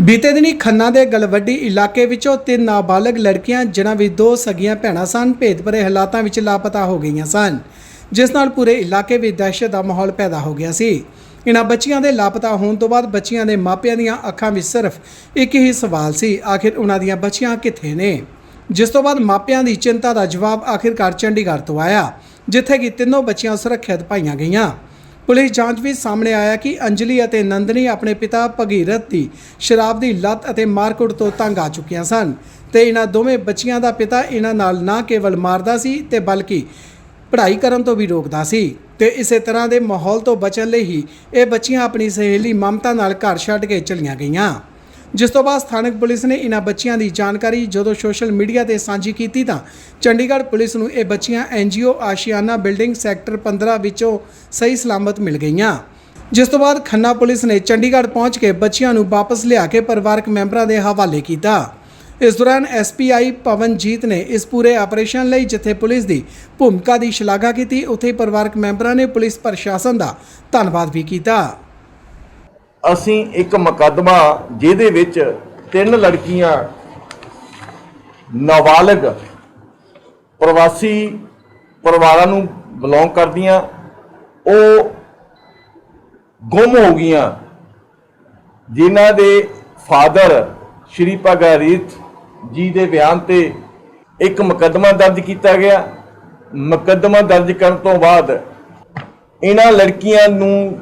ਬੀਤੇ ਦਿਨੀ ਖੰਨਾ ਦੇ ਗਲਵੱਡੀ ਇਲਾਕੇ ਵਿੱਚੋਂ ਤਿੰਨ ਨਾਬਾਲਗ ਲੜਕੀਆਂ, ਜਿਨ੍ਹਾਂ ਵਿੱਚ ਦੋ ਸਗੀਆਂ ਭੈਣਾਂ ਸਨ ਭੇਦਭਰੇ ਹਾਲਾਤਾਂ ਵਿੱਚ ਲਾਪਤਾ ਹੋ ਗਈਆਂ ਸਨ, ਜਿਸ ਨਾਲ ਪੂਰੇ ਇਲਾਕੇ ਵਿੱਚ ਦਹਿਸ਼ਤ ਦਾ ਮਾਹੌਲ ਪੈਦਾ ਹੋ ਗਿਆ ਸੀ। ਇਨ੍ਹਾਂ ਬੱਚੀਆਂ ਦੇ ਲਾਪਤਾ ਹੋਣ ਤੋਂ ਬਾਅਦ ਬੱਚੀਆਂ ਦੇ ਮਾਪਿਆਂ ਦੀਆਂ ਅੱਖਾਂ ਵਿੱਚ ਸਿਰਫ ਇੱਕ ਹੀ ਸਵਾਲ ਸੀ, ਆਖਿਰ ਉਹਨਾਂ ਦੀਆਂ ਬੱਚੀਆਂ ਕਿੱਥੇ ਨੇ? ਜਿਸ ਤੋਂ ਬਾਅਦ ਮਾਪਿਆਂ ਦੀ ਚਿੰਤਾ ਦਾ ਜਵਾਬ ਆਖਿਰਕਾਰ ਚੰਡੀਗੜ੍ਹ ਤੋਂ ਆਇਆ, ਜਿੱਥੇ ਕਿ ਤਿੰਨੋਂ ਬੱਚੀਆਂ ਸੁਰੱਖਿਅਤ ਪਾਈਆਂ ਗਈਆਂ। ਪੁਲਿਸ ਜਾਂਚ ਵਿੱਚ ਸਾਹਮਣੇ ਆਇਆ ਕਿ ਅੰਜਲੀ ਅਤੇ ਨੰਦਨੀ ਆਪਣੇ ਪਿਤਾ ਭਗੀਰਥ ਦੀ ਸ਼ਰਾਬ ਦੀ ਲਤ ਅਤੇ ਮਾਰਕੁੱਟ ਤੋਂ ਤੰਗ ਆ ਚੁੱਕੀਆਂ ਸਨ ਤੇ ਇਹਨਾਂ ਦੋਵੇਂ ਬੱਚੀਆਂ ਦਾ ਪਿਤਾ ਇਹਨਾਂ ਨਾਲ ਨਾ ਕੇਵਲ ਮਾਰਦਾ ਸੀ ਤੇ ਬਲਕਿ ਪੜ੍ਹਾਈ ਕਰਨ ਤੋਂ ਵੀ ਰੋਕਦਾ ਸੀ ਤੇ ਇਸੇ ਤਰ੍ਹਾਂ ਦੇ ਮਾਹੌਲ ਤੋਂ ਬਚਣ ਲਈ ਹੀ ਇਹ ਬੱਚੀਆਂ ਆਪਣੀ ਸਹੇਲੀ ਮਮਤਾ ਨਾਲ ਘਰ ਛੱਡ ਕੇ ਚਲੀਆਂ ਗਈਆਂ। ਜਿਸ ਤੋਂ ਬਾਅਦ ਸਥਾਨਕ ਪੁਲਿਸ ਨੇ ਇਹਨਾਂ ਬੱਚੀਆਂ ਦੀ ਜਾਣਕਾਰੀ ਜਦੋਂ ਸੋਸ਼ਲ ਮੀਡੀਆ ਤੇ ਸਾਂਝੀ ਕੀਤੀ ਤਾਂ ਚੰਡੀਗੜ੍ਹ ਪੁਲਿਸ ਨੂੰ ਇਹ ਬੱਚੀਆਂ ਐਨਜੀਓ ਆਸ਼ੀਆਨਾ ਬਿਲਡਿੰਗ ਸੈਕਟਰ 15 ਵਿੱਚੋਂ ਸਹੀ ਸਲਾਮਤ ਮਿਲ ਗਈਆਂ। ਜਿਸ ਤੋਂ ਬਾਅਦ ਖੰਨਾ ਪੁਲਿਸ ਨੇ ਚੰਡੀਗੜ੍ਹ ਪਹੁੰਚ ਕੇ ਬੱਚੀਆਂ ਨੂੰ ਵਾਪਸ ਲਿਆ ਕੇ ਪਰਿਵਾਰਕ ਮੈਂਬਰਾਂ ਦੇ ਹਵਾਲੇ ਕੀਤਾ। ਇਸ ਦੌਰਾਨ ਐਸਪੀਆਈ ਪਵਨਜੀਤ ਨੇ ਇਸ ਪੂਰੇ ਆਪਰੇਸ਼ਨ ਲਈ ਜਿੱਥੇ ਪੁਲਿਸ ਦੀ ਭੂਮਿਕਾ ਦੀ ਸ਼ਲਾਘਾ ਕੀਤੀ, ਉੱਥੇ ਹੀ ਪਰਿਵਾਰਕ ਮੈਂਬਰਾਂ ਨੇ ਪੁਲਿਸ ਪ੍ਰਸ਼ਾਸਨ ਦਾ ਧੰਨਵਾਦ ਵੀ ਕੀਤਾ। ਅਸੀਂ ਇੱਕ ਮੁਕੱਦਮਾ ਜਿਹਦੇ ਵਿੱਚ ਤਿੰਨ ਲੜਕੀਆਂ, ਨਾਬਾਲਗ ਪ੍ਰਵਾਸੀ ਪਰਿਵਾਰਾਂ ਨੂੰ ਬਿਲੋਂਗ ਕਰਦੀਆਂ, ਉਹ ਗੁੰਮ ਹੋ ਗਈਆਂ, ਜਿਨ੍ਹਾਂ ਦੇ ਫਾਦਰ ਸ਼੍ਰੀ ਭਗਰੀਤ ਜੀ ਦੇ ਬਿਆਨ ਤੇ ਇੱਕ ਮੁਕੱਦਮਾ ਦਰਜ ਕੀਤਾ ਗਿਆ। ਮੁਕੱਦਮਾ ਦਰਜ ਕਰਨ ਤੋਂ ਬਾਅਦ ਇਹਨਾਂ ਲੜਕੀਆਂ ਨੂੰ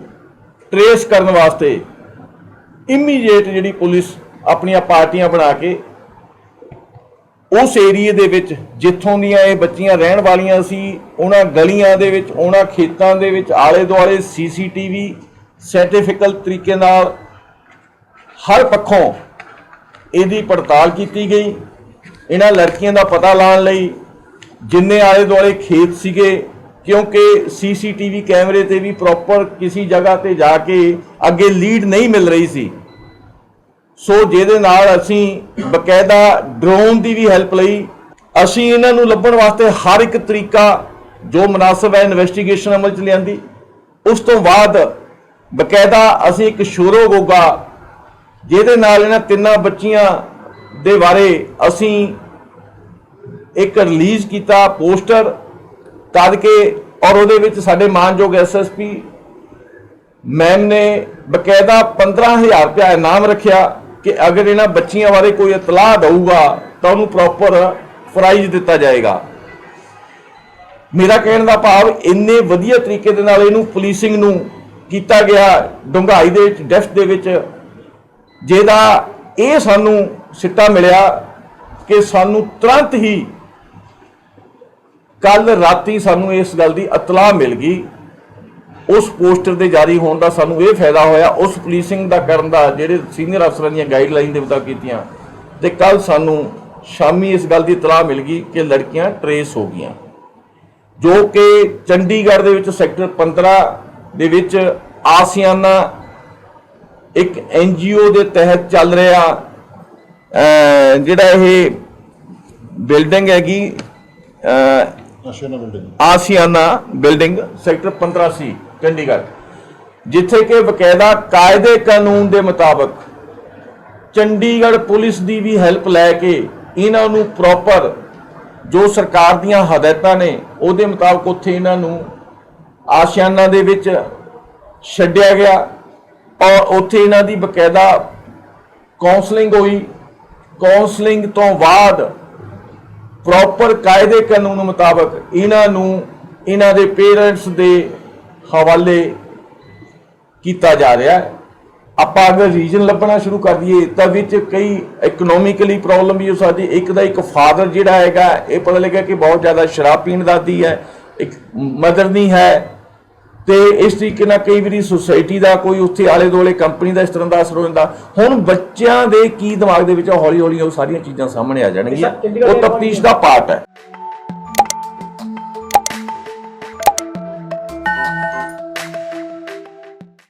ਟਰੇਸ ਕਰਨ ਵਾਸਤੇ ਇਮੀਡੀਏਟ ਜਿਹੜੀ ਪੁਲਿਸ ਆਪਣੀਆਂ ਪਾਰਟੀਆਂ ਬਣਾ ਕੇ ਉਸ ਏਰੀਏ ਦੇ ਵਿੱਚ ਜਿੱਥੋਂ ਦੀਆਂ ਇਹ ਬੱਚੀਆਂ ਰਹਿਣ ਵਾਲੀਆਂ ਸੀ, ਉਹਨਾਂ ਗਲੀਆਂ ਦੇ ਵਿੱਚ, ਉਹਨਾਂ ਖੇਤਾਂ ਦੇ ਵਿੱਚ ਆਲੇ ਦੁਆਲੇ ਸੀਸੀਟੀਵੀ ਸਰਟੀਫਿਕਲ ਤਰੀਕੇ ਨਾਲ ਹਰ ਪੱਖੋਂ ਇਹਦੀ ਪੜਤਾਲ ਕੀਤੀ ਗਈ। ਇਹਨਾਂ ਲੜਕੀਆਂ ਦਾ ਪਤਾ ਲਾਉਣ ਲਈ ਜਿੰਨੇ ਆਲੇ ਦੁਆਲੇ ਖੇਤ ਸੀਗੇ ਕਿਉਂਕਿ ਸੀਸੀਟੀਵੀ ਕੈਮਰੇ ਤੇ ਵੀ ਪ੍ਰੋਪਰ ਕਿਸੇ ਜਗ੍ਹਾ ਤੇ ਜਾ ਕੇ ਅੱਗੇ ਲੀਡ ਨਹੀਂ ਮਿਲ ਰਹੀ ਸੀ। ਸੋ ਜਿਹਦੇ ਨਾਲ ਅਸੀਂ ਬਕਾਇਦਾ ਡਰੋਨ ਦੀ ਵੀ ਹੈਲਪ ਲਈ, ਅਸੀਂ ਇਹਨਾਂ ਨੂੰ ਲੱਭਣ ਵਾਸਤੇ ਹਰ ਇੱਕ ਤਰੀਕਾ ਜੋ ਮناسب ਹੈ ਇਨਵੈਸਟੀਗੇਸ਼ਨ ਅਮਲ ਚ ਲਿਆਂਦੀ। ਉਸ ਤੋਂ ਬਾਅਦ ਬਕਾਇਦਾ ਅਸੀਂ ਇੱਕ ਸ਼ੋਰੋ ਗੋਗਾ, ਜਿਹਦੇ ਨਾਲ ਇਹਨਾਂ ਤਿੰਨਾਂ ਬੱਚੀਆਂ ਦੇ ਬਾਰੇ ਅਸੀਂ ਇੱਕ ਰਿਲੀਜ਼ ਕੀਤਾ ਪੋਸਟਰ ਤਦ ਕੇ ਔਰ ਉਹਦੇ ਵਿੱਚ ਸਾਡੇ ਮਾਨਯੋਗ ਐਸਐਸਪੀ ਮੈਮ ਨੇ ਬਕਾਇਦਾ 15000 ਰੁਪਇਆ ਇਨਾਮ ਰੱਖਿਆ ਕਿ ਅਗਰ ਇਹਨਾਂ ਬੱਚੀਆਂ ਬਾਰੇ ਕੋਈ ਇਤਲਾਹ ਦਊਗਾ ਤਾਂ ਉਹਨੂੰ ਪ੍ਰੋਪਰ ਪ੍ਰਾਈਜ਼ ਦਿੱਤਾ ਜਾਏਗਾ। ਮੇਰਾ ਕਹਿਣ ਦਾ ਭਾਵ ਇੰਨੇ ਵਧੀਆ ਤਰੀਕੇ ਦੇ ਨਾਲ ਇਹਨੂੰ ਪੁਲਿਸਿੰਗ ਨੂੰ ਕੀਤਾ ਗਿਆ ਡੁੰਗਾਈ ਦੇ ਵਿੱਚ ਡੈਫਥ ਦੇ ਵਿੱਚ, ਜਿਹਦਾ ਇਹ ਸਾਨੂੰ ਸਿੱਟਾ ਮਿਲਿਆ ਕਿ ਸਾਨੂੰ ਤੁਰੰਤ ਹੀ ਕੱਲ ਰਾਤੀ ਸਾਨੂੰ ਇਸ ਗੱਲ ਦੀ ਇਤਲਾਹ ਮਿਲ ਗਈ। ਉਸ ਪੋਸਟਰ ਦੇ ਜਾਰੀ ਹੋਣ ਦਾ ਸਾਨੂੰ ਇਹ ਫਾਇਦਾ ਹੋਇਆ, ਉਸ ਪੁਲਿਸਿੰਗ ਦਾ ਕਰਨ ਦਾ ਜਿਹੜੇ ਸੀਨੀਅਰ ਅਫਸਰਾਂ ਦੀਆਂ ਗਾਈਡਲਾਈਨ ਦੇ ਮੁਤਾਬਕ ਕੀਤੀਆਂ। ਤੇ ਕੱਲ ਸਾਨੂੰ ਸ਼ਾਮੀ ਇਸ ਗੱਲ ਦੀ ਇਤਲਾਹ ਮਿਲ ਗਈ ਕਿ ਲੜਕੀਆਂ ਟਰੇਸ ਹੋ ਗਈਆਂ। ਜੋ ਕਿ ਚੰਡੀਗੜ੍ਹ ਦੇ ਵਿੱਚ ਸੈਕਟਰ 15 ਦੇ ਵਿੱਚ ਆਸੀਆਨਾ ਇੱਕ ਐਨਜੀਓ ਦੇ ਤਹਿਤ ਚੱਲ ਰਿਹਾ ਜਿਹੜਾ ਇਹ ਬਿਲਡਿੰਗ ਹੈਗੀ Ashiana building Ashiana building sector 15 C Chandigarh, ਜਿੱਥੇ ਕਿ ਬਕਾਇਦਾ ਕਾਇਦੇ ਕਾਨੂੰਨ ਦੇ ਮੁਤਾਬਕ ਚੰਡੀਗੜ੍ਹ ਪੁਲਿਸ ਦੀ ਵੀ ਹੈਲਪ ਲੈ ਕੇ ਇਹਨਾਂ ਨੂੰ ਪ੍ਰੋਪਰ ਜੋ ਸਰਕਾਰ ਦੀਆਂ ਹਦਾਇਤਾਂ ਨੇ, ਉਹਦੇ ਮੁਤਾਬਕ ਉੱਥੇ ਇਹਨਾਂ ਨੂੰ ਆਸ਼ਿਆਨਾ ਦੇ ਵਿੱਚ ਛੱਡਿਆ ਗਿਆ ਔਰ ਉੱਥੇ ਇਹਨਾਂ ਦੀ ਬਕਾਇਦਾ ਕਾਉਂਸਲਿੰਗ ਹੋਈ। ਕਾਉਂਸਲਿੰਗ ਤੋਂ ਬਾਅਦ ਪ੍ਰੋਪਰ ਕਾਇਦੇ ਕਾਨੂੰਨ ਮੁਤਾਬਕ ਇਹਨਾਂ ਨੂੰ, ਇਹਨਾਂ ਦੇ ਪੇਰੈਂਟਸ ਦੇ ਹਵਾਲੇ ਕੀਤਾ ਜਾ ਰਿਹਾ ਹੈ। ਆਪਾਂ ਅਗਰ ਰੀਜਨ ਲੱਭਣਾ ਸ਼ੁਰੂ ਕਰ ਦਈਏ, ਤਾਂ ਵਿੱਚ ਕਈ ਇਕਨੋਮਿਕਲੀ ਪ੍ਰੋਬਲਮ ਵੀ ਹੋ ਸਕਦੀ ਇੱਕ ਦਾ ਇੱਕ ਫਾਦਰ ਜਿਹੜਾ ਹੈਗਾ, ਇਹ ਪਤਾ ਲੱਗਾ ਕਿ ਬਹੁਤ ਜ਼ਿਆਦਾ ਸ਼ਰਾਬ ਪੀਣ ਦਾ ਆਦੀ ਹੈ। ਇੱਕ ਮਦਰ ਨਹੀਂ ਹੈ। ਤੇ ਇਸ ਤਰੀਕੇ ਨਾਲ ਕਈ ਵਾਰੀ ਸੁਸਾਇਟੀ ਦਾ ਕੋਈ ਉੱਥੇ ਆਲੇ ਦੁਆਲੇ ਕੰਪਨੀ ਦਾ ਇਸ ਤਰ੍ਹਾਂ ਦਾ ਅਸਰ ਹੋ ਜਾਂਦਾ। ਹੁਣ ਬੱਚਿਆਂ ਦੇ ਕੀ ਦਿਮਾਗ ਦੇ ਵਿੱਚ ਹੌਲੀ ਹੌਲੀ ਉਹ ਸਾਰੀਆਂ ਚੀਜ਼ਾਂ ਸਾਹਮਣੇ ਆ ਜਾਣਗੀਆਂ। ਉਹ ਤਫਤੀਸ਼ ਦਾ ਪਾਰਟ ਹੈ।